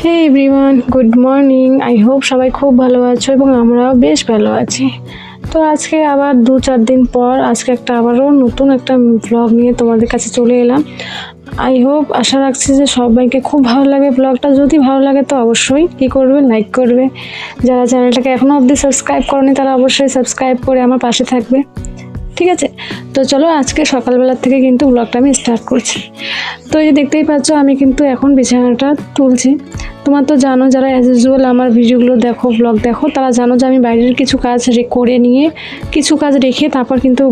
Hey everyone good morning I hope সবাই খুব ভালো আছো এবং আমরাও বেশ ভালো আছি। তো আজকে আবার দু চার দিন পর আজকে একটা আবারও নতুন একটা ব্লগ নিয়ে তোমাদের কাছে চলে এলাম। আই হোপ আশা রাখছি যে সবাইকে খুব ভালো লাগে ব্লগটা যদি ভালো লাগে তো অবশ্যই কী করবে? লাইক করবে। যারা চ্যানেলটাকে এখনও অবধি সাবস্ক্রাইব করনি তারা অবশ্যই সাবস্ক্রাইব করে আমার পাশে থাকবে। ঠিক আছে? তো চলো আজকে সকালবেলার থেকে কিন্তু ব্লগটা আমি স্টার্ট করছি। তো এই যে দেখতেই পাচ্ছ, আমি কিন্তু এখন বিছানাটা তুলছি। তোমার তো জানো, যারা অ্যাজ ইউজুয়াল আমার ভিডিওগুলো দেখো ব্লগ দেখো, তারা জানো যে আমি বাইরের কিছু কাজ করে নিয়ে কিছু কাজ রেখে তারপর কিন্তু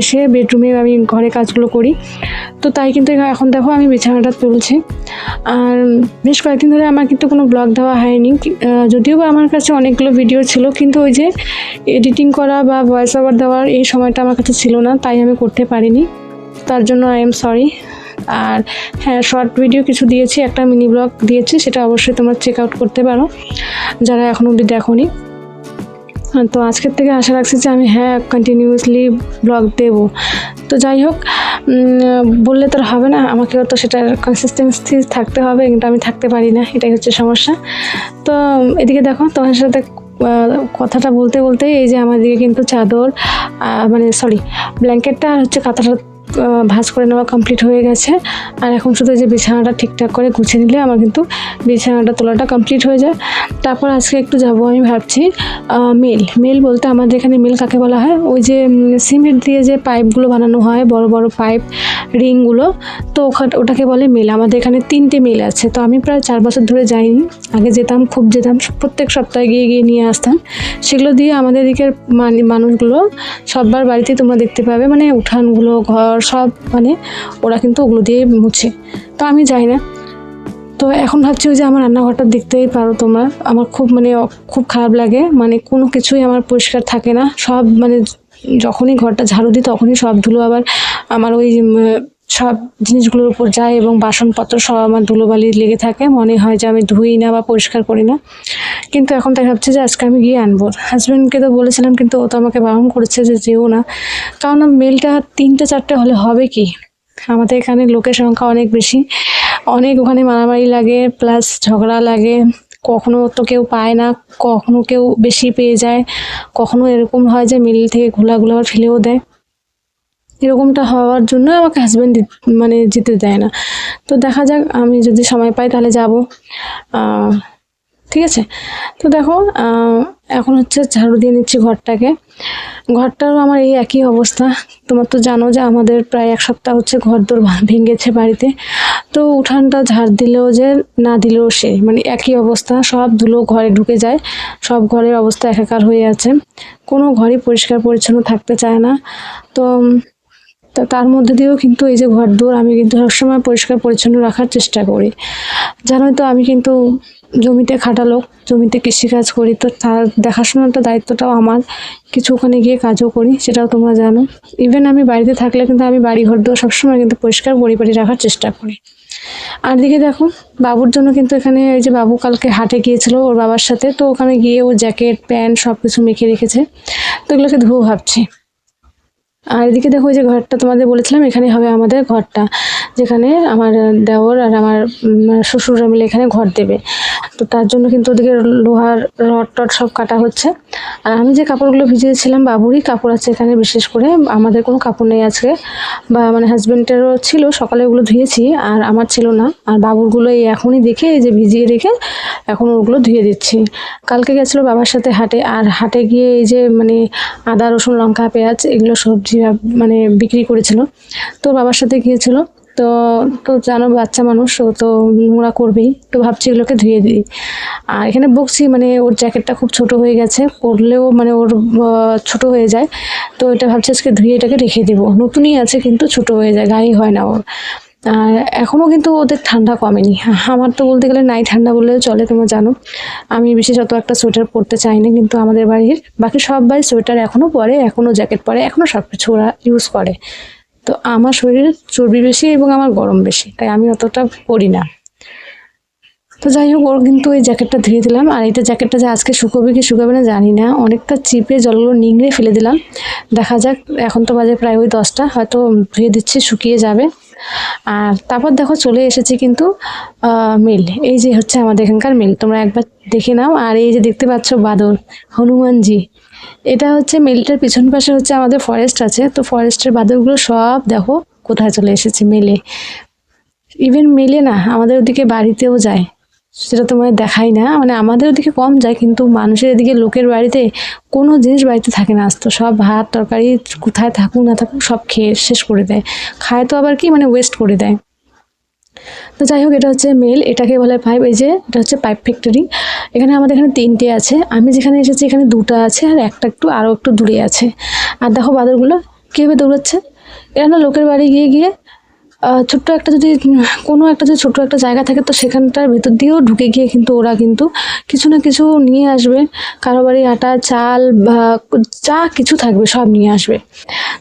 এসে বেডরুমে আমি ঘরে কাজগুলো করি। তো তাই কিন্তু এখন দেখো আমি বিছানাটা তুলছি। আর বেশ কয়েকদিন ধরে আমার কিন্তু কোনো ব্লগ দেওয়া হয়নি। যদিও বা আমার কাছে অনেকগুলো ভিডিও ছিল কিন্তু ওই যে এডিটিং করা বা ভয়েস ওভার দেওয়ার এই সময়টা আমার কাছে ছিল না তাই আমি করতে পারিনি। তার জন্য আই এম সরি আর হ্যাঁ শর্ট ভিডিও কিছু দিয়েছি একটা মিনি ব্লগ দিয়েছি সেটা অবশ্যই তোমরা চেক আউট করতে পারো। যারা এখন অবধি আহ, তো আজকের থেকে আশা রাখছি যে আমি হ্যাঁ কন্টিনিউয়াসলি ব্লগ দেব। তো যাই হোক বললে তো হবে না, আমাকেও তো সেটার কনসিস্টেন্সি থাকতে হবে, কিন্তু আমি থাকতে পারি না, এটাই হচ্ছে সমস্যা। তো এদিকে দেখো, তোমার সাথে কথাটা বলতে বলতে এই যে আমার দিকে কিন্তু চাদর মানে সরি ব্ল্যাঙ্কেটটা আর হচ্ছে কাঁথাটা ভাঁজ করে নেওয়া কমপ্লিট হয়ে গেছে। আর এখন শুধু যে বিছানাটা ঠিকঠাক করে গুছিয়ে নিলে আমার কিন্তু বিছানাটা তোলাটা কমপ্লিট হয়ে যায়। তারপর আজকে একটু যাব আমি ভাবছি মেল। মেল বলতে আমাদের এখানে মেল কাকে বলা হয়? ওই যে সিমেন্ট দিয়ে যে পাইপগুলো বানানো হয়, বড় বড় পাইপ, রিংগুলো, তো ওখানে, ওটাকে বলে মেল। আমাদের এখানে তিনটে মেল আছে। তো আমি প্রায় চার বছর ধরে যাইনি। আগে যেতাম, খুব যেতাম, প্রত্যেক সপ্তাহে গিয়ে গিয়ে নিয়ে আসতাম। সেগুলো দিয়ে আমাদের দিকের মানে মানুষগুলো সবার বাড়িতেই তোমরা দেখতে পাবে। মানে উঠানগুলো, ঘর সব মানে ওরা কিন্তু ওগুলো দিয়ে মুছে। তো আমি যাই না। তো এখন ভাবছি যে আমার রান্নাঘরটা দেখতেই পারো তোমরা। আমার খুব মানে খুব খারাপ লাগে। মানে কোনো কিছুই আমার পরিষ্কার থাকে না। সব মানে যখনই ঘরটা ঝাড়ু দিই তখনই সব ধুলো আবার আমার ওই সব জিনিসগুলোর উপর যায় এবং বাসনপত্র সব আমার ধুলোবালি লেগে থাকে। মনে হয় যে আমি ধুই না বা পরিষ্কার করি না। কিন্তু এখন তাই ভাবছি যে আজকে আমি গিয়ে আনব। হাজব্যান্ডকে তো বলেছিলাম, কিন্তু ও তো আমাকে বারণ করেছে যে যেও না। কারণ মেলটা তিনটে, চারটে হলে হবে কি? আমাদের এখানে লোকের সংখ্যা অনেক বেশি। অনেক ওখানে মারামারি লাগে প্লাস ঝগড়া লাগে। কখনো তো কেউ পায় না, কখনো কেউ বেশি পেয়ে যায়। কখনো এরকম হয় যে মিল থেকে ঘোলাগুলো আবার ফেলেও দেয়। এরকমটা হওয়ার জন্য আমাকে হাজব্যান্ড মানে যেতে দেয় না। তো দেখা যাক, আমি যদি সময় পাই তাহলে যাব। ঠিক আছে? তো দেখো এখন হচ্ছে ঝাড়ু দিয়ে নিচ্ছি ঘরটাকে। ঘরটারও আমার এই একই অবস্থা। তোমার তো জানো যে আমাদের প্রায় এক সপ্তাহ হচ্ছে ঘর দোর ভেঙেছে বাড়িতে। তো উঠানটা ঝাড় দিলেও যে, না দিলেও সে। মানে একই অবস্থা, সব ধুলো ঘরে ঢুকে যায়। সব ঘরের অবস্থা একাকার হয়ে আছে। কোনো ঘরই পরিষ্কার পরিচ্ছন্ন থাকতে চায় না। তো তা তার মধ্যে দিয়েও কিন্তু এই যে ঘর দুয়ার, আমি কিন্তু সবসময় পরিষ্কার পরিচ্ছন্ন রাখার চেষ্টা করি। জানোই তো, আমি কিন্তু জমিতে খাটা লোক, জমিতে কৃষিকাজ করি, তো তার দেখাশোনাটা দায়িত্বটাও আমার। কিছু ওখানে গিয়ে কাজও করি, সেটাও তোমরা জানো। ইভেন আমি বাড়িতে থাকলে কিন্তু আমি বাড়ি ঘর দুয়ার সবসময় কিন্তু পরিষ্কার পরিপাটি রাখার চেষ্টা করি। আর দিকে দেখো, বাবুর জন্য কিন্তু এখানে এই যে বাবু কালকে হাটে গিয়েছিল ওর বাবার সাথে, তো ওখানে গিয়ে ও জ্যাকেট, প্যান্ট সব কিছু মেখে রেখেছে। তো এগুলোকে ধুয়ে ভাবছি। আর এদিকে দেখো যে ঘরটা তোমাদের বলেছিলাম এখানে হবে আমাদের ঘরটা, যেখানে আমার দেওর আর আমার শ্বশুররা মিলে এখানে ঘর দেবে। তো তার জন্য কিন্তু ওদিকে লোহার রড টড সব কাটা হচ্ছে। আর আমি যে কাপড়গুলো ভিজিয়েছিলাম, বাবুরই কাপড় আছে এখানে বিশেষ করে, আমাদের কোনো কাপড় নেই আজকে। বা মানে হাজব্যান্ডেরও ছিল, সকালে ওগুলো ধুয়েছি, আর আমার ছিল না। আর বাবুরগুলো এই এখনই দেখে, এই যে ভিজিয়ে রেখে এখন ওগুলো ধুয়ে দিচ্ছি। কালকে গেছিল বাবার সাথে হাটে, আর হাটে গিয়ে এই যে মানে আদা, রসুন, লঙ্কা, পেঁয়াজ, এগুলো সবজি মানে বিক্রি করেছিল। তোর বাবার সাথে গিয়েছিল। তো তো জানো বাচ্চা মানুষ, ও তো নোংরা করবেই। তো ভাবছি এগুলোকে ধুয়ে দিই। আর এখানে বকছি মানে ওর জ্যাকেটটা খুব ছোট হয়ে গেছে। পরলেও মানে ওর ছোট হয়ে যায়। তো এটা ভাবছি আজকে ধুয়ে এটাকে রেখে দেবো। নতুনই আছে কিন্তু ছোট হয়ে যায় গায়ে হয় না ওর। আর এখনও কিন্তু ওদের ঠান্ডা কমেনি। আমার তো বলতে গেলে নাই ঠান্ডা বললেও চলে, তোমরা জানো। আমি বিশেষত একটা সোয়েটার পরতে চাই না কিন্তু আমাদের বাড়ির বাকি সব সবাই সোয়েটার এখনও পরে এখনও জ্যাকেট পরে এখনও সব কিছু ওরা ইউজ করে। তো আমার শরীরে চর্বি বেশি এবং আমার গরম বেশি, তাই আমি অতটা পরি না। তো যাই হোক, ওর কিন্তু এই জ্যাকেটটা ধুয়ে দিলাম। আর এটা জ্যাকেটটা যে আজকে শুকোবে কি শুকাবে না জানি না। অনেকটা চিপে জলগুলো নিংড়ে ফেলে দিলাম। দেখা যাক, এখন তো বাজে প্রায় ওই দশটা। হয়তো ধুয়ে দিচ্ছি, শুকিয়ে যাবে। আর তারপর দেখো, চলে এসেছি কিন্তু মিল এই যে হচ্ছে আমাদের এখানকার মিল তোমরা একবার দেখে নাও। আর এই যে দেখতে পাচ্ছ বাদর হনুমানজি। এটা হচ্ছে মিলটার পিছন পাশে হচ্ছে আমাদের ফরেস্ট আছে। তো ফরেস্টের বাদরগুলো সব দেখো, কোথায় চলে এসেছে মেলে ইভেন মেলে না, আমাদের ওদিকে বাড়িতেও যায়। সেটা তো মানে দেখাই না। মানে আমাদের ওদিকে কম যায়, কিন্তু মানুষের এদিকে লোকের বাড়িতে কোনো জিনিস বাড়িতে থাকে না। আসতো সব ভাত, তরকারি কোথায় থাকুক না থাকুক সব খেয়ে শেষ করে দেয়। খায় তো আবার কি? মানে ওয়েস্ট করে দেয়। তো যাই হোক, এটা হচ্ছে মেল এটাকে বলে পাইপ এই যে এটা হচ্ছে পাইপ ফ্যাক্টরি এখানে আমাদের এখানে তিনটে আছে। আমি যেখানে এসেছি, এখানে দুটো আছে আর একটা একটু আরও একটু দূরে আছে। আর দেখো বাদরগুলো কীভাবে দৌড়াচ্ছে। এরা না লোকের বাড়ি গিয়ে গিয়ে ছোট্ট একটা যদি কোনো একটা যদি ছোট্ট একটা জায়গা থাকে, তো সেখানটার ভেতর দিয়েও ঢুকে গিয়ে কিন্তু ওরা কিন্তু কিছু না কিছু নিয়ে আসবে। কারও বাড়ি আটা, চাল বা যা কিছু থাকবে সব নিয়ে আসবে।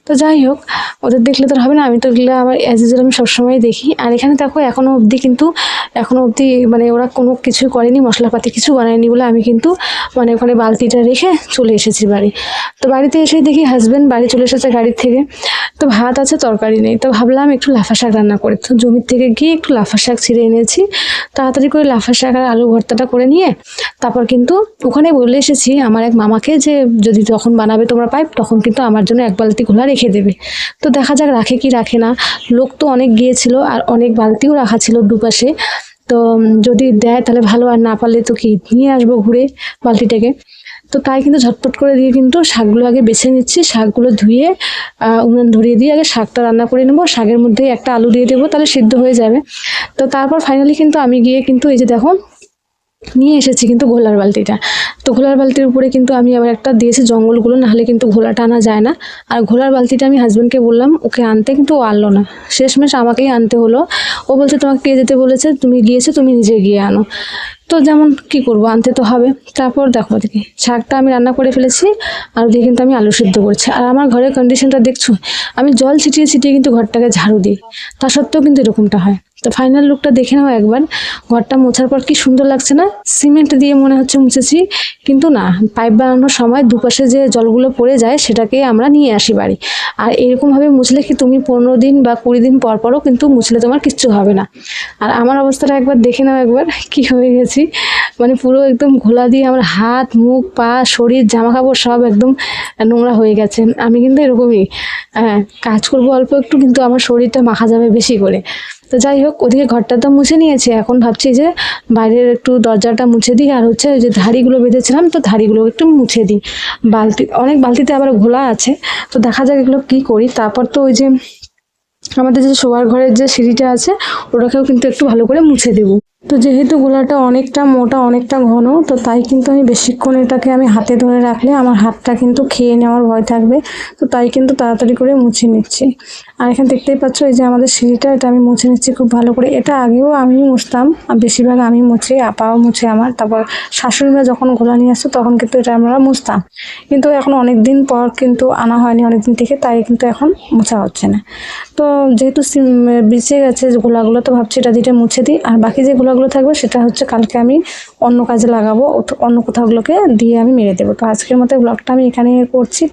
তো যাই হোক, ওদের দেখলে তো হবে না। আমি তো এগুলো আমার অ্যাজ ইউজুয়াল আমি সবসময় দেখি। আর এখানে দেখো এখনও অবধি কিন্তু, এখনও অবধি মানে ওরা কোনো কিছু করেনি, মশলাপাতি কিছু বানায়নি বলে আমি কিন্তু মানে ওখানে বালতিটা রেখে চলে এসেছি বাড়ি। তো বাড়িতে এসে দেখি হাজবেন্ড বাড়ি চলে এসেছে গাড়ির থেকে। তো ভাত আছে, তরকারি নেই। তো ভাবলাম একটু লাফা শাক রান্না করে। তো জমির থেকে গিয়ে একটু লাফা শাক ছিঁড়ে এনেছি। তাড়াতাড়ি করে লাফা শাক আর আলু ভর্তাটা করে নিয়ে তারপর কিন্তু ওখানে বলে এসেছি, আমার এক মামাকে যে যদি যখন বানাবে তোমরা পাইপ, তখন কিন্তু আমার জন্য এক বালতি খোলা রেখে দেবে। তো দেখা যাক রাখে কি রাখে না। লোক তো অনেক গিয়েছিল আর অনেক বালতিও রাখা ছিল দুপাশে। তো যদি দেয় তাহলে ভালো, আর না পারলে তো কি, নিয়ে আসব ঘুরে বালতিটাকে। তো তাই কিন্তু ঝটপট করে দিয়ে কিন্তু শাকগুলো আগে বেছে নিচ্ছি, শাকগুলো ধুয়ে উনুন ধরিয়ে দিয়ে আগে শাকটা রান্না করে নেব। শাকের মধ্যে একটা আলু দিয়ে দেবো, তাহলে সিদ্ধ হয়ে যাবে। তো তারপর ফাইনালি কিন্তু আমি গিয়ে কিন্তু এই যে দেখো, নিয়ে এসেছি কিন্তু গোলার বালতিটা। তো ঘোলার বালতির উপরে কিন্তু আমি আবার একটা দিয়েছি জঙ্গলগুলো, নাহলে কিন্তু ঘোলাটা আনা যায় না। আর ঘোলার বালতিটা আমি হাজব্যান্ডকে বললাম, ওকে আনতে কিন্তু ও আনলো না। শেষমেশ আমাকেই আনতে হলো। ও বলছে, তোমাকে কে যেতে বলেছে? তুমি গিয়েছো, তুমি নিজে গিয়ে আনো। তো যেমন কি করব, আনতে তো হবে। তারপর দেখো দেখি, শাকটা আমি রান্না করে ফেলেছি, আর ওদিকে কিন্তু আমি আলু সিদ্ধ করছি। আর আমার ঘরের কন্ডিশনটা দেখছ, আমি জল ছিটিয়ে ছিটিয়ে কিন্তু ঘরটাকে ঝাড়ু দিই। তা সত্ত্বেও কিন্তু এরকমটা হয়। তো ফাইনাল লুকটা দেখে নাও একবার। ঘরটা মোছার পর কি সুন্দর লাগছে না? সিমেন্ট দিয়ে মনে হচ্ছে মুছেছি। কিন্তু না পাইপ বানানোর সময় দুপাশে যে জলগুলো পড়ে যায়, সেটাকে আমরা নিয়ে আসি বাড়ি। আর এরকমভাবে মুছলে কি তুমি পনেরো দিন বা কুড়ি দিন পর পরও কিন্তু মুছলে তোমার কিচ্ছু হবে না। আর আমার অবস্থাটা একবার দেখে নাও একবার, কি হয়ে গেছি। মানে পুরো একদম ঘোলা দিয়ে আমার হাত, মুখ, পা, শরীর জামা কাপড় সব একদম নোংরা হয়ে গেছে। আমি কিন্তু এরকমই। হ্যাঁ কাজ করব অল্প একটু, কিন্তু আমার শরীরটা মাখা যাবে বেশি করে। তো যাই হোক, ওদিকে ঘরটা তো মুছে নিয়েছে। এখন ভাবছি যে বাইরের একটু দরজাটা মুছে দিই। আর হচ্ছে যে ধাড়িগুলো বেঁধেছিলাম, তো ধাড়িগুলো একটু মুছে দিই। বালতি, অনেক বালতিতে আবার ঘোলা আছে। তো দেখা যাক এগুলো কী করি। তারপর তো ওই যে আমাদের যে শোয়ার ঘরের যে সিঁড়িটা আছে, ওটাকেও কিন্তু একটু ভালো করে মুছে দেবো। তো যেহেতু গোলাটা অনেকটা মোটা, অনেকটা ঘন, তো তাই কিন্তু আমি বেশিক্ষণ এটাকে আমি হাতে ধরে রাখলে আমার হাতটা কিন্তু খেয়ে নেওয়ার ভয় থাকবে। তো তাই কিন্তু তাড়াতাড়ি করে মুছে নিচ্ছি। আর এখানে দেখতেই পাচ্ছ এই যে আমাদের সিঁড়িটা, এটা আমি মুছে নিচ্ছি খুব ভালো করে। এটা আগেও আমি মুছতাম, আর বেশিরভাগ আমি মুছি, আপাও মুছে আমার। তারপর শাশুড়িমা যখন গোলা নিয়ে আসতো, তখন কিন্তু এটা আমরা মুছতাম। কিন্তু এখন অনেক দিন পর কিন্তু আনা হয়নি অনেক দিন থেকে, তাই কিন্তু এখন মোছা হচ্ছে না। তো যেহেতু বেঁচে গেছে যে গোলাগুলো তো ভাবছি এটা দিয়ে মুছে দিই। আর বাকি যে গোলাগুলো থাকবে, সেটা হচ্ছে কালকে আমি অন্য কাজে লাগাবো অন্য কোথাওগুলোকে দিয়ে আমি মেরে দেবো। তো আজকের মতো ব্লগটা আমি এখানে করছি।